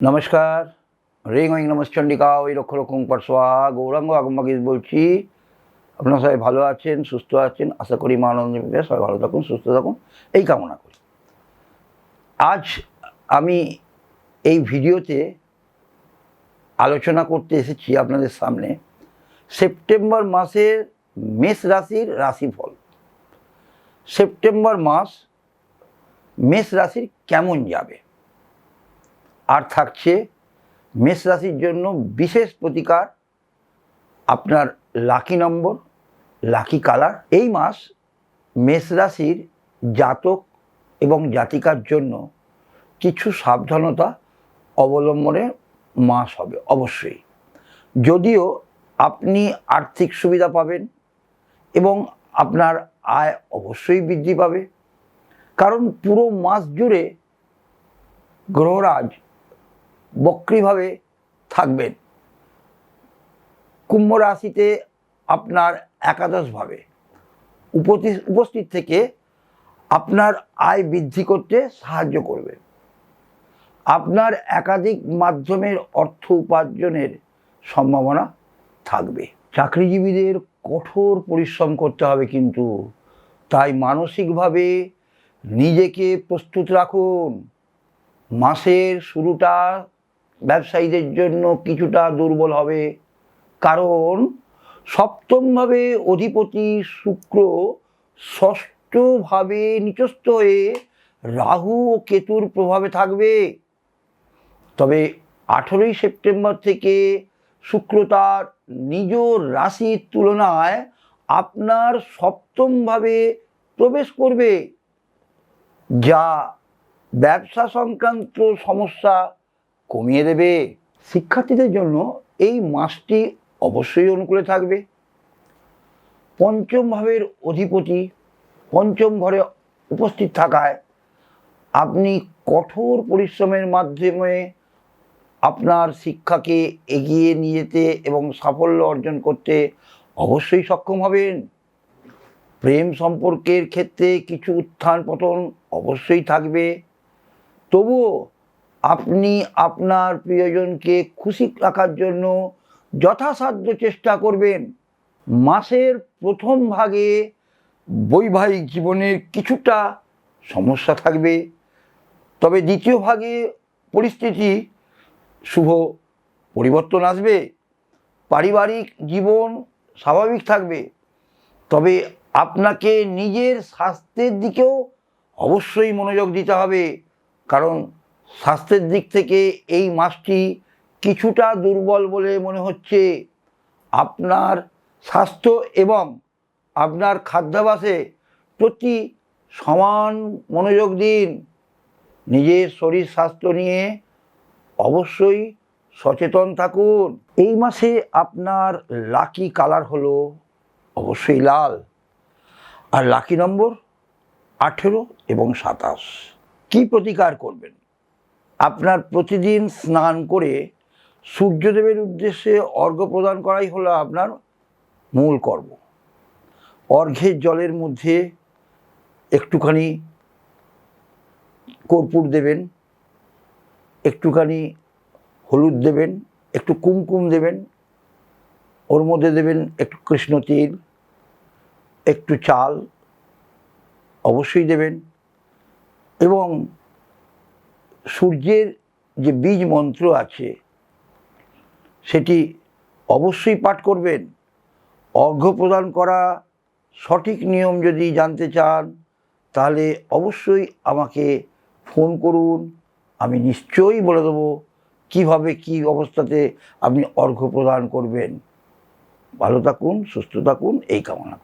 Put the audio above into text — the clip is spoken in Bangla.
নমস্কার। রিং ওইং নমস্চণ্ডিকা ওই লক্ষ রকম পারসোয়া গৌরাঙ্গ আগমবাগিস বলছি। আপনারা সবাই ভালো আছেন, সুস্থ আছেন? আশা করি মা মিলে সবাই ভালো থাকুন, সুস্থ থাকুন। এই কামনা করি। আজ আমি এই ভিডিওতে আলোচনা করতে এসেছি আপনাদের সামনে সেপ্টেম্বর মাসের মেষ রাশির রাশিফল। সেপ্টেম্বর মাস মেষ রাশির কেমন যাবে? আর থাকছে মেষ রাশির জন্য বিশেষ প্রতিকার আপনার লাকি নম্বর, লাকি কালার। এই মাস মেষ রাশির জাতক এবং জাতিকার জন্য কিছু সাবধানতা অবলম্বনের মাস হবে, অবশ্যই। যদিও আপনি আর্থিক সুবিধা পাবেন এবং আপনার আয় অবশ্যই বৃদ্ধি পাবে। কারণ পুরো মাস জুড়ে গ্রহরাজ বক্রিভাবে থাকবেন। কুম্ভ রাশিতে আপনার একাদশভাবে উপস্থিত থেকে আপনার আয় বৃদ্ধি করতে সাহায্য করবে। আপনার একাধিক মাধ্যমের অর্থ উপার্জনের সম্ভাবনা থাকবে। চাকরিজীবীদের কঠোর পরিশ্রম করতে হবে কিন্তু, তাই মানসিকভাবে নিজেকে প্রস্তুত রাখুন। মাসের শুরুটা ব্যবসায়ীদের জন্য কিছুটা দুর্বল হবে। কারণ সপ্তমভাবে অধিপতি শুক্র ষষ্ঠভাবে নিচস্থ হয়ে রাহু ও কেতুর প্রভাবে থাকবে। তবে আঠেরোই সেপ্টেম্বর থেকে শুক্র তার নিজ রাশির তুলনায় আপনার সপ্তমভাবে প্রবেশ করবে, যা ব্যবসা সংক্রান্ত সমস্যা কমিয়ে দেবে। শিক্ষার্থীদের জন্য এই মাসটি অবশ্যই অনুকূলে থাকবে। পঞ্চম ভাবের অধিপতি পঞ্চম ঘরে উপস্থিত থাকায় আপনি কঠোর পরিশ্রমের মাধ্যমে আপনার শিক্ষাকে এগিয়ে নিয়ে যেতে এবং সাফল্য অর্জন করতে অবশ্যই সক্ষম হবেন। প্রেম সম্পর্কের ক্ষেত্রে কিছু উত্থান পতন অবশ্যই থাকবে। তবুও আপনি আপনার প্রিয়জনকে খুশি রাখার জন্য যথাসাধ্য চেষ্টা করবেন। মাসের প্রথম ভাগে বৈবাহিক জীবনের কিছুটা সমস্যা থাকবে। তবে দ্বিতীয় ভাগে পরিস্থিতি শুভ পরিবর্তন আসবে। পারিবারিক জীবন স্বাভাবিক থাকবে। তবে আপনাকে নিজের স্বাস্থ্যের দিকেও অবশ্যই মনোযোগ দিতে হবে। কারণ স্বাস্থ্যের দিক থেকে এই মাসটি কিছুটা দুর্বল বলে মনে হচ্ছে। আপনার স্বাস্থ্য এবং আপনার খাদ্যাভাসে প্রতি সমান মনোযোগ দিন। নিজের শরীর স্বাস্থ্য নিয়ে অবশ্যই সচেতন থাকুন। এই মাসে আপনার লাকি কালার হলো অবশ্যই লাল। আর লাকি নম্বর আঠেরো এবং সাতাশ। কি প্রতিকার করবেন? আপনার প্রতিদিন স্নান করে সূর্যদেবের উদ্দেশ্যে অর্ঘ্য প্রদান করাই হলো আপনার মূল কর্ম। অর্ঘ্যের জলের মধ্যে একটুখানি কর্পূর দেবেন, একটুখানি হলুদ দেবেন, একটু কুমকুম দেবেন, ওর মধ্যে দেবেন একটু কৃষ্ণ তিল, একটু চাল অবশ্যই দেবেন এবং সূর্যের যে বীজ মন্ত্র আছে, সেটি অবশ্যই পাঠ করবেন। অর্ঘ্য প্রদান করা সঠিক নিয়ম যদি জানতে চান, তাহলে অবশ্যই আমাকে ফোন করুন। আমি নিশ্চয়ই বলে দেবো কীভাবে কী অবস্থাতে আপনি অর্ঘ্য প্রদান করবেন। ভালো থাকুন, সুস্থ থাকুন, এই কামনা